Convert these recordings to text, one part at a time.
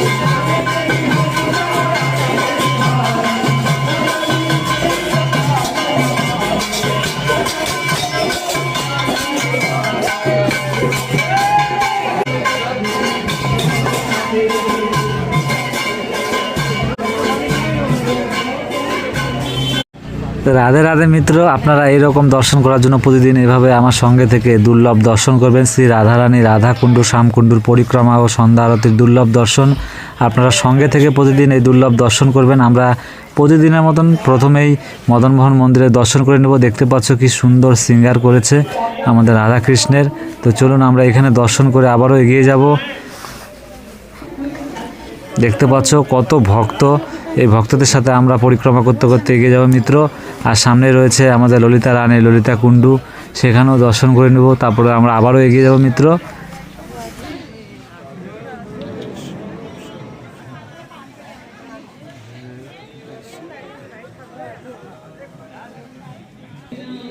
Thank you. Radhe Radhe মিত্র, আপনারা এইরকম দর্শন করার জন্য প্রতিদিন এভাবে আমার সঙ্গে থেকে দুর্লভ দর্শন করবেন। শ্রী রাধারানী, রাধাকুণ্ডু, শ্যামকুণ্ডুর পরিক্রমা ও সন্ধ্যা আরতির দুর্লভ দর্শন। আপনারা সঙ্গে থেকে প্রতিদিন এই দুর্লভ দর্শন করবেন। আমরা প্রতিদিনের মতন প্রথমেই মদনমোহন মন্দিরে দর্শন করে নেব। দেখতে পাচ্ছ কি সুন্দর সিঙ্গার করেছে আমাদের রাধাকৃষ্ণের। তো চলুন আমরা এখানে দর্শন করে আবারও এগিয়ে যাব। দেখতে পাচ্ছ কত ভক্ত। এই ভক্তদের সাথে আমরা পরিক্রমা করতে করতে এগিয়ে যাব, মিত্র। আর সামনে রয়েছে আমাদের ললিতা রানী, ললিতা কুণ্ডু। সেখানেও দর্শন করে নেব, তারপরে আমরা আবারও এগিয়ে যাব, মিত্র।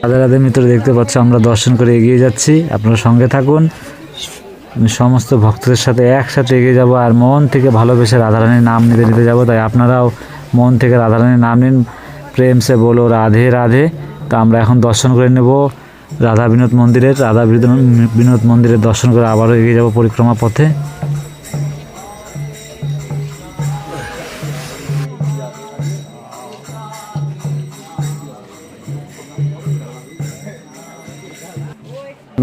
রাধে রাধে, মিত্র, দেখতে পাচ্ছ আমরা দর্শন করে এগিয়ে যাচ্ছি। আপনারা সঙ্গে থাকুন। সমস্ত ভক্তদের সাথে একসাথে এগিয়ে যাব আর মন থেকে ভালোবেসে রাধারানীর নাম নিতে নিতে যাব। তাই আপনারাও মন থেকে রাধারানীর নাম নিন। প্রেমসে বলো, রাধে রাধে। তো আমরা এখন দর্শন করে নেব রাধা বিনোদ মন্দিরের। রাধা বিনোদ- বিনোদ মন্দিরের দর্শন করে আবারও এগিয়ে যাব পরিক্রমা পথে।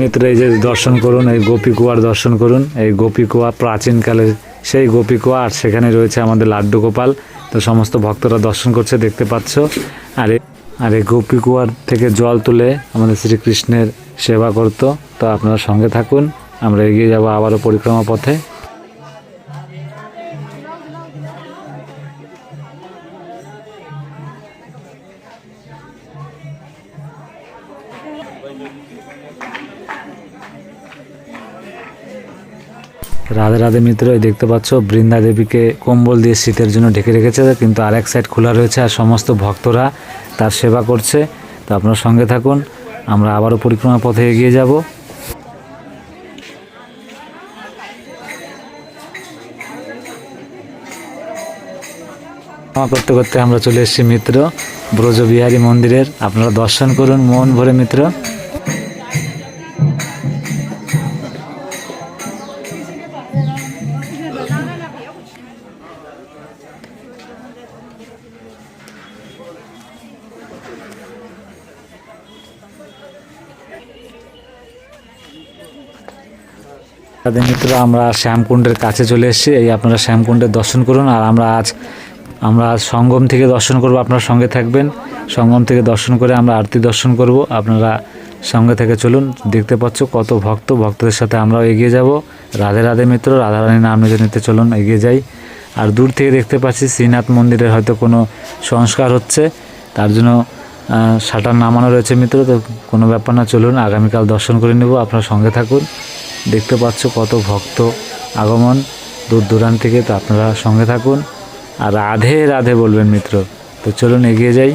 মিত্র, এই যে দর্শন করুন, এই গোপীকুয়ার দর্শন করুন, এই গোপী কুয়া প্রাচীনকালে সেই গোপী কুয়া, আর সেখানে রয়েছে আমাদের লাড্ডু গোপাল। তো সমস্ত ভক্তরা দর্শন করছে, দেখতে পাচ্ছ। আর আর এই গোপী কুয়ার থেকে জল তুলে আমাদের শ্রীকৃষ্ণের সেবা করতো। তো আপনারা সঙ্গে থাকুন, আমরা এগিয়ে যাব আবারও পরিক্রমা পথে। রাধে রাধে মিত্র দেখতে পাচ্ছ, বৃন্দা দেবীকে কম্বল দিয়ে শীতের জন্য ঢেকে রেখেছে, কিন্তু আরেক সাইড খোলা রয়েছে আর সমস্ত ভক্তরা তার সেবা করছে। তো আপনার সঙ্গে থাকুন, আমরা আবারও পরিক্রমা পথে এগিয়ে যাব। করতে করতে আমরা চলে এসেছি মিত্র, ব্রজবিহারী মন্দিরের। আপনারা দর্শন করুন, মন ভরে মিত্র। তাদের মিত্র, আমরা শ্যামকুণ্ডের কাছে চলে এসেছি। এই আপনারা শ্যামকুণ্ডের দর্শন করুন আর আমরা আজ, আমরা সঙ্গম থেকে দর্শন করব। আপনারা সঙ্গে থাকবেন। সঙ্গম থেকে দর্শন করে আমরা আরতি দর্শন করব। আপনারা সঙ্গে থেকে চলুন, দেখতে পাচ্ছ কত ভক্ত। ভক্তদের সাথে আমরাও এগিয়ে যাব। রাধে রাধে মিত্র রাধারানী নাম নিতে নিতে চলুন, এগিয়ে যাই। আর দূর থেকে দেখতে পাচ্ছি শ্রীনাথ মন্দিরের হয়তো কোনো সংস্কার হচ্ছে। তার জন্য শাটার নামানো রয়েছে মিত্র, তো কোনো ব্যাপার না, চলুন, আগামীকাল দর্শন করে নেব। আপনারা সঙ্গে থাকুন। দেখতে পাচ্ছ কত ভক্ত আগমন। দূর দূরান্ত থেকে তো আপনারা সঙ্গে থাকুন। আর রাধে রাধে বলবেন মিত্র। তো চলুন এগিয়ে যাই।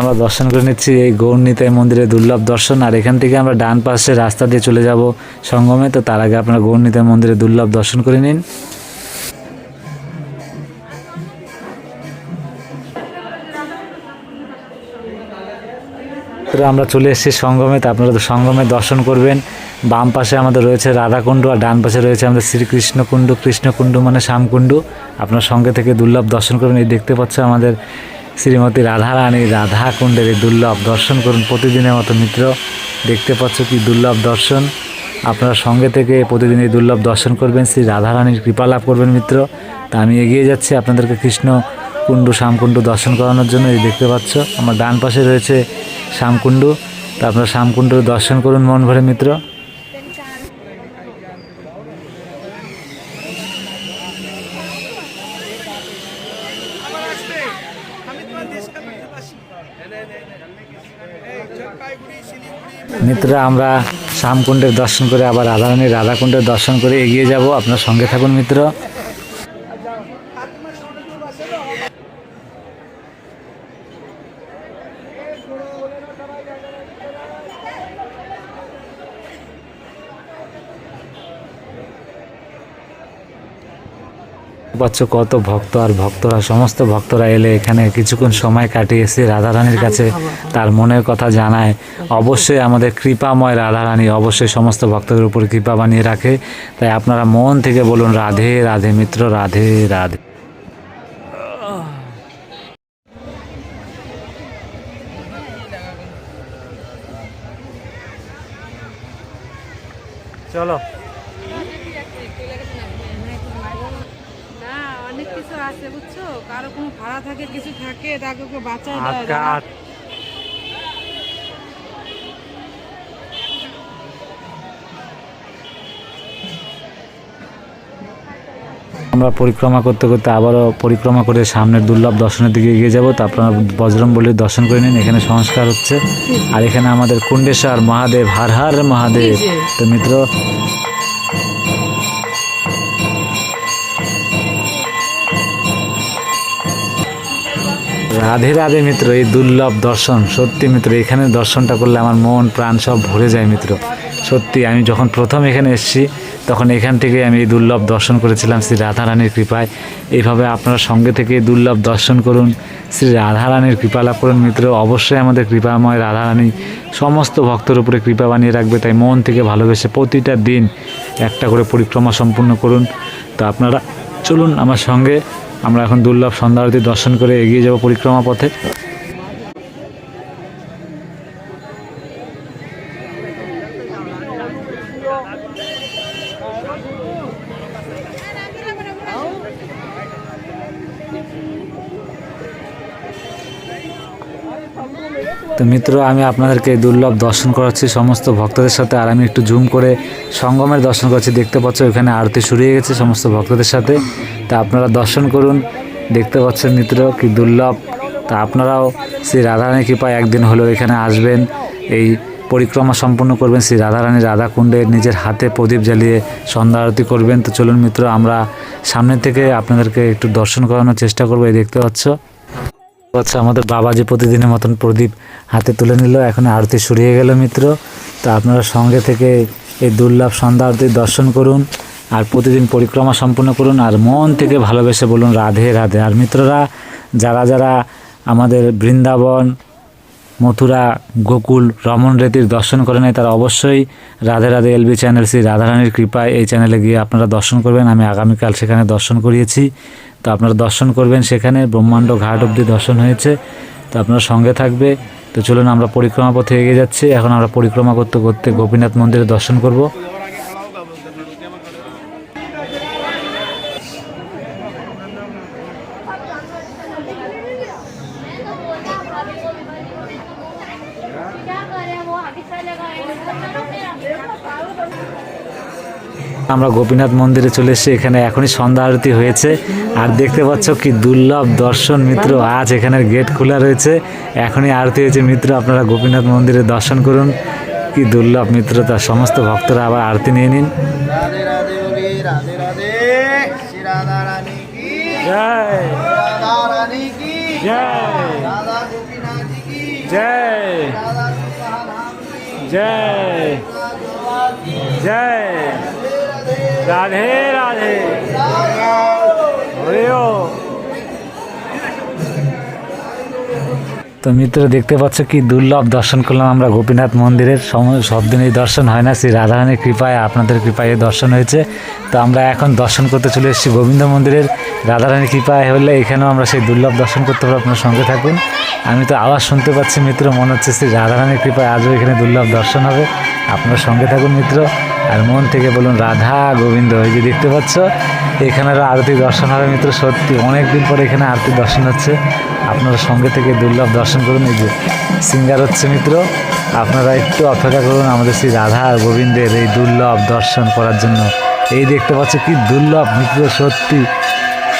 আমরা দর্শন করে নিচ্ছি এই গৌরনীতাই মন্দিরের দুর্লভ দর্শন। আর এখান থেকে আমরা ডান পাশে রাস্তা দিয়ে চলে যাব সঙ্গমে। তো তার আগে আপনারা গৌরনীতাই মন্দিরের দুর্লভ দর্শন করে নিন। আমরা চলে এসেছি সঙ্গমে। তো আপনারা সঙ্গমে দর্শন করবেন। বাম পাশে আমাদের রয়েছে রাধাকুণ্ড আর ডান পাশে রয়েছে আমাদের শ্রীকৃষ্ণকুণ্ড, কৃষ্ণকুণ্ড মানে শ্যামকুণ্ড। আপনার সঙ্গে থেকে দুর্লভ দর্শন করবেন। এই দেখতে পাচ্ছ আমাদের শ্রীমতী রাধারানী রাধাকুণ্ডের এই দুর্লভ দর্শন করুন প্রতিদিনের মতো মিত্র। দেখতে পাচ্ছ কি দুর্লভ দর্শন। আপনারা সঙ্গে থেকে প্রতিদিন এই দুর্লভ দর্শন করবেন। শ্রী রাধারানীর কৃপা লাভ করবেন মিত্র। তা আমি এগিয়ে যাচ্ছি আপনাদেরকে কৃষ্ণ কুণ্ডু, শ্যামকুণ্ডু দর্শন করানোর জন্য। এই দেখতে পাচ্ছ, আমার ডান পাশে রয়েছে শ্যামকুণ্ডু। তা আপনারা শ্যামকুণ্ডুর দর্শন করুন মন ভরে মিত্র। মিত্ররা, আমরা শ্যামকুণ্ডের দর্শন করে, আবার রাধারানীর রাধাকুণ্ডের দর্শন করে এগিয়ে যাব। আপনার সঙ্গে থাকুন মিত্র। পাচ্ছ কত ভক্ত আর ভক্তরা সমস্ত ভক্তরা এলে এখানে কিছুক্ষণ সময় কাটিয়েছে রাধারানীর কাছে। তার মনের কথা জানায়। অবশ্যই আমাদের কৃপাময় রাধারানী অবশ্যই সমস্ত ভক্তদের উপর কৃপা বানিয়ে রাখে। তাই আপনারা মন থেকে বলুন রাধে রাধে মিত্র রাধে রাধে। চলো না অনেক কিছু আছে বুঝছ? কারও কোনো ভাড়া থাকে কিছু থাকে তাকে ওকে বাঁচায় দেয় আমরা পরিক্রমা করতে করতে আবারও পরিক্রমা করে সামনের দুর্লভ দর্শনের দিকে এগিয়ে যাব। তো আপনারা বজরং বলির দর্শন করে নিন এখানে সংস্কার হচ্ছে। আর এখানে আমাদের কুণ্ডেশ্বর মহাদেব হার হার মহাদেব। তো মিত্র রাধে রাধে মিত্র, এই দুর্লভ দর্শন, সত্যি মিত্র, এখানে দর্শনটা করলে আমার মন, প্রাণ সব ভরে যায় মিত্র। সত্যি, আমি যখন প্রথম এখানে এসেছি, তখন এখান থেকে আমি এই দুর্লভ দর্শন করেছিলাম শ্রী রাধারানীর কৃপায়। এইভাবে আপনারা সঙ্গে থেকে দুর্লভ দর্শন করুন, শ্রী রাধারানীর কৃপা লাভ করুন মিত্র। অবশ্যই আমাদের কৃপাময় রাধারানী সমস্ত ভক্তের উপরে কৃপা বানিয়ে রাখবে, তাই মন থেকে ভালোবেসে প্রতিটা দিন একটা করে পরিক্রমা সম্পূর্ণ করুন। তো আপনারা চলুন আমার সঙ্গে আমরা এখন দুর্লভ সন্ধ্যা আরতি দর্শন করে এগিয়ে যাব পরিক্রমা পথে। তো মিত্র, আমি আপনাদেরকে দুর্লভ দর্শন করাচ্ছি। সমস্ত ভক্তদের সাথে আর আমি একটু জুম করে সঙ্গমের দর্শন করছি। দেখতে পাচ্ছ ওখানে আরতি শুরু হয়ে গেছে সমস্ত ভক্তদের সাথে। তা আপনারা দর্শন করুন। দেখতে পাচ্ছেন মিত্র, কি দুর্লভ। তা আপনারাও শ্রী রাধারানী কৃপায় একদিন হলেও এখানে আসবেন। এই পরিক্রমা সম্পূর্ণ করবেন শ্রী রাধারানী রাধাকুণ্ডে নিজের হাতে প্রদীপ জ্বালিয়ে সন্ধ্যা আরতি করবেন। তো চলুন মিত্র, আমরা সামনে থেকে আপনাদেরকে একটু দর্শন করানোর চেষ্টা করব। এই দেখতে পাচ্ছ আচ্ছা আমাদের বাবা যে প্রতিদিনের মতন প্রদীপ হাতে তুলে নিল, এখন আরতি শুরু হয়ে গেল মিত্র। তা আপনারা সঙ্গে থেকে এই দুর্লভ সন্ধ্যা আরতি দর্শন করুন আর প্রতিদিন পরিক্রমা সম্পূর্ণ করুন আর মন থেকে ভালোবেসে বলুন রাধে রাধে। আর মিত্ররা, যারা যারা আমাদের বৃন্দাবন, মথুরা, গোকুল রমন রেতির দর্শন করে নেয় তারা অবশ্যই রাধে রাধে এলবি চ্যানেল শ্রী রাধারানীর কৃপায় এই চ্যানেলে গিয়ে আপনারা দর্শন করবেন। আমি আগামীকাল সেখানে দর্শন করিয়েছি। তো আপনারা দর্শন করবেন সেখানে, ব্রহ্মাণ্ড ঘাট অব্দি দর্শন হয়েছে। তো আপনারা সঙ্গে থাকবে। তো চলুন আমরা পরিক্রমা পথে এগিয়ে যাচ্ছি। এখন আমরা পরিক্রমা করতে করতে গোপীনাথ মন্দিরে দর্শন করব। আমরা গোপীনাথ মন্দিরে চলে এসেছি এখানে এখনই সন্ধ্যা আরতি হয়েছে। আর দেখতে পাচ্ছ কি দুর্লভ দর্শন মিত্র আজ এখানের গেট খোলা রয়েছে। এখনই আরতি হয়েছে মিত্র আপনারা গোপীনাথ মন্দিরে দর্শন করুন। কি দুর্লভ মিত্র তার সমস্ত ভক্তরা আবার আরতি নিয়ে নিন। জয়। জয়। জয়। রাধে রাধে। তো মিত্র, দেখতে পাচ্ছ কি দুর্লভ দর্শন করলাম আমরা গোপীনাথ মন্দিরের। সব দিন এই দর্শন হয় না। শ্রী রাধারানীর কৃপায় আপনাদের কৃপায় এই দর্শন হয়েছে। তো আমরা এখন দর্শন করতে চলে এসেছি গোবিন্দ মন্দিরের। রাধারানীর কৃপায় হলে এখানেও আমরা সেই দুর্লভ দর্শন করতে পারব। আপনার সঙ্গে থাকুন। আমি তো আওয়াজ শুনতে পাচ্ছি মিত্র, মনে হচ্ছে শ্রী রাধারানীর কৃপায় আজও এখানে দুর্লভ দর্শন হবে। আপনার সঙ্গে থাকুন মিত্র। আর মন থেকে বলুন, রাধা গোবিন্দ, এই যে দেখতে পাচ্ছ এখানেরও আরতি দর্শন হবে মিত্র, সত্যি অনেক দিন পরে এখানে আরতি দর্শন হচ্ছে। আপনারা সঙ্গে থেকে দুর্লভ দর্শন করুন, এই যে সিঙ্গার হচ্ছে মিত্র, আপনারা একটু অপেক্ষা করুন আমাদের শ্রী রাধা আর গোবিন্দের এই দুর্লভ দর্শন করার জন্য। এই দেখতে পাচ্ছ কি দুর্লভ মিত্র, সত্যি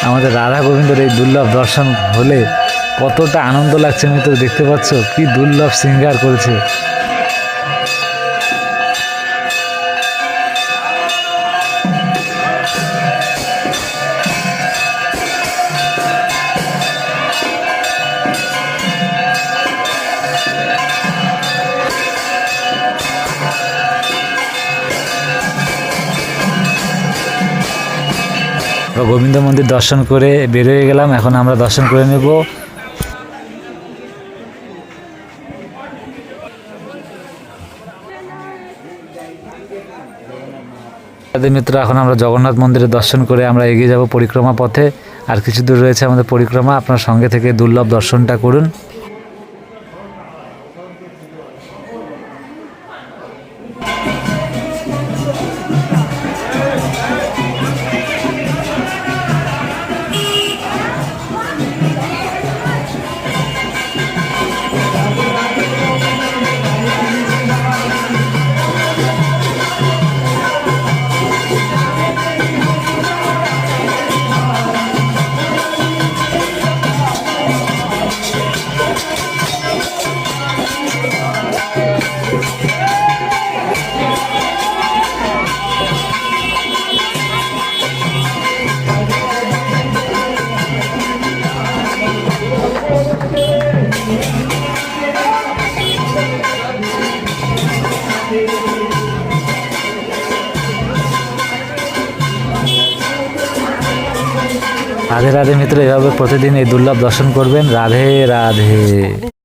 আমাদের রাধা গোবিন্দর এই দুর্লভ দর্শন হলে কতটা আনন্দ লাগছে মিত্র, দেখতে পাচ্ছ কি দুর্লভ সিঙ্গার করেছে। গোবিন্দ মন্দির দর্শন করে বেরোয় গেলাম, এখন আমরা দর্শন করে নেব। মিত্র, এখন আমরা জগন্নাথ মন্দিরে দর্শন করে আমরা এগিয়ে যাব পরিক্রমা পথে। আর কিছু দূর রয়েছে আমাদের পরিক্রমা, আপনার সঙ্গে থেকে দুর্লভ দর্শনটা করুন। রাধে রাধে মিত্র এভাবে প্রতিদিন এই দুর্লভ দর্শন করবেন। রাধে রাধে।